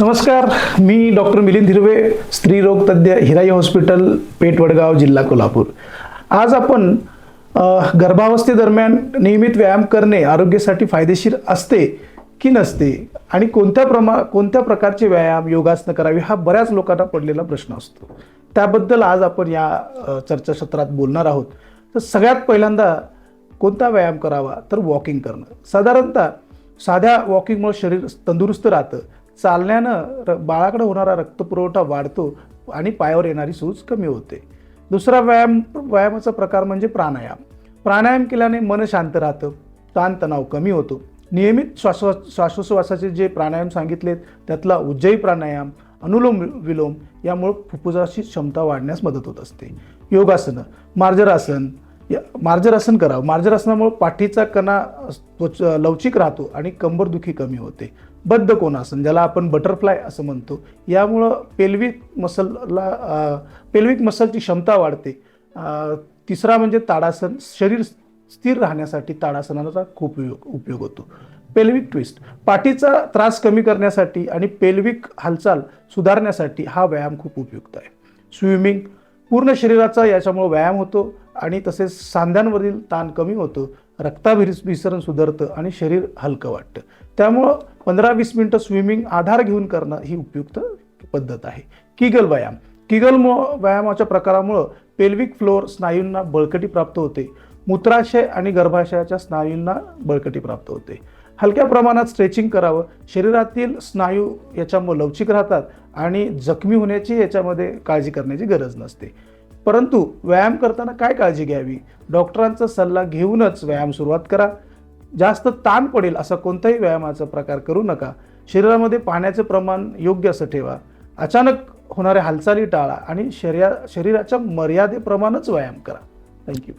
नमस्कार मी डॉक्टर मिलिंद हिरवे स्त्रीरोग तज्ज्ञ हिराई हॉस्पिटल पेठ वडगाव जिल्हा कोल्हापूर. आज आपण गर्भावस्थेदरम्यान नियमित व्यायाम करणे आरोग्यासाठी फायदेशीर असते की नसते? आणि कोणत्या प्रमा कोणत्या प्रकारचे व्यायाम योगासनं करावी हा बऱ्याच लोकांना पडलेला प्रश्न असतो. त्याबद्दल आज आपण या चर्चासत्रात बोलणार आहोत. तर सगळ्यात पहिल्यांदा कोणता व्यायाम करावा? तर वॉकिंग करणं. साधारणतः साध्या वॉकिंगमुळे शरीर तंदुरुस्त राहतं. चालण्यानं र बाळाकडे होणारा रक्तपुरवठा वाढतो आणि पायावर येणारी सूज कमी होते. दुसरा व्यायाम व्यायामाचा प्रकार म्हणजे प्राणायाम. प्राणायाम केल्याने मन शांत राहतं ताणतणाव कमी होतो. नियमित श्वासो श्वासोश्वासाचे जे प्राणायाम सांगितलेत त्यातला उज्जयी प्राणायाम अनुलोम विलोम यामुळे फुफ्फुसाची क्षमता वाढण्यास मदत होत असते. योगासनं मार्जरासन या मार्जरासन करावं. मार्जरासनामुळे पाठीचा कणा त्वच लवचिक राहतो आणि कंबरदुखी कमी होते. बद्ध कोणासन ज्याला आपण बटरफ्लाय असं म्हणतो. यामुळं पेल्विक मसलला पेल्विक मसलची क्षमता वाढते. तिसरा म्हणजे ताडासन शरीर स्थिर राहण्यासाठी ताडासनाचा खूप उपयोग उपयोग होतो. पेल्विक ट्विस्ट पाठीचा त्रास कमी करण्यासाठी आणि पेल्विक हालचाल सुधारण्यासाठी हा व्यायाम खूप उपयुक्त आहे. स्विमिंग पूर्ण शरीराचा याच्यामुळे व्यायाम होतो. आणि तसेच सांध्यांवरील ताण कमी होतो रक्ताभिस विसरण सुधारतं आणि शरीर हलकं वाटतं. त्यामुळं पंधरा वीस मिनटं स्विमिंग आधार घेऊन करणं ही उपयुक्त पद्धत आहे. किगल व्यायाम. किगल मु- व्यायामाच्या प्रकारामुळं पेल्विक फ्लोअर स्नायूंना बळकटी प्राप्त होते. मूत्राशय आणि गर्भाशयाच्या स्नायूंना बळकटी प्राप्त होते. हलक्या प्रमाणात स्ट्रेचिंग करावं. शरीरातील स्नायू याच्यामुळे लवचिक राहतात आणि जखमी होण्याची याच्यामध्ये काळजी करण्याची गरज नसते. परंतु व्यायाम करताना काय काळजी घ्यावी? डॉक्टरांचा सल्ला घेऊनच व्यायाम सुरुवात करा. जास्त ताण पडेल असा कोणताही व्यायामाचा प्रकार करू नका. शरीरामध्ये पाण्याचं प्रमाण योग्य असं ठेवा. अचानक होणाऱ्या हालचाली टाळा आणि शरीरा शरीराच्या मर्यादेप्रमाणेच व्यायाम करा. थँक्यू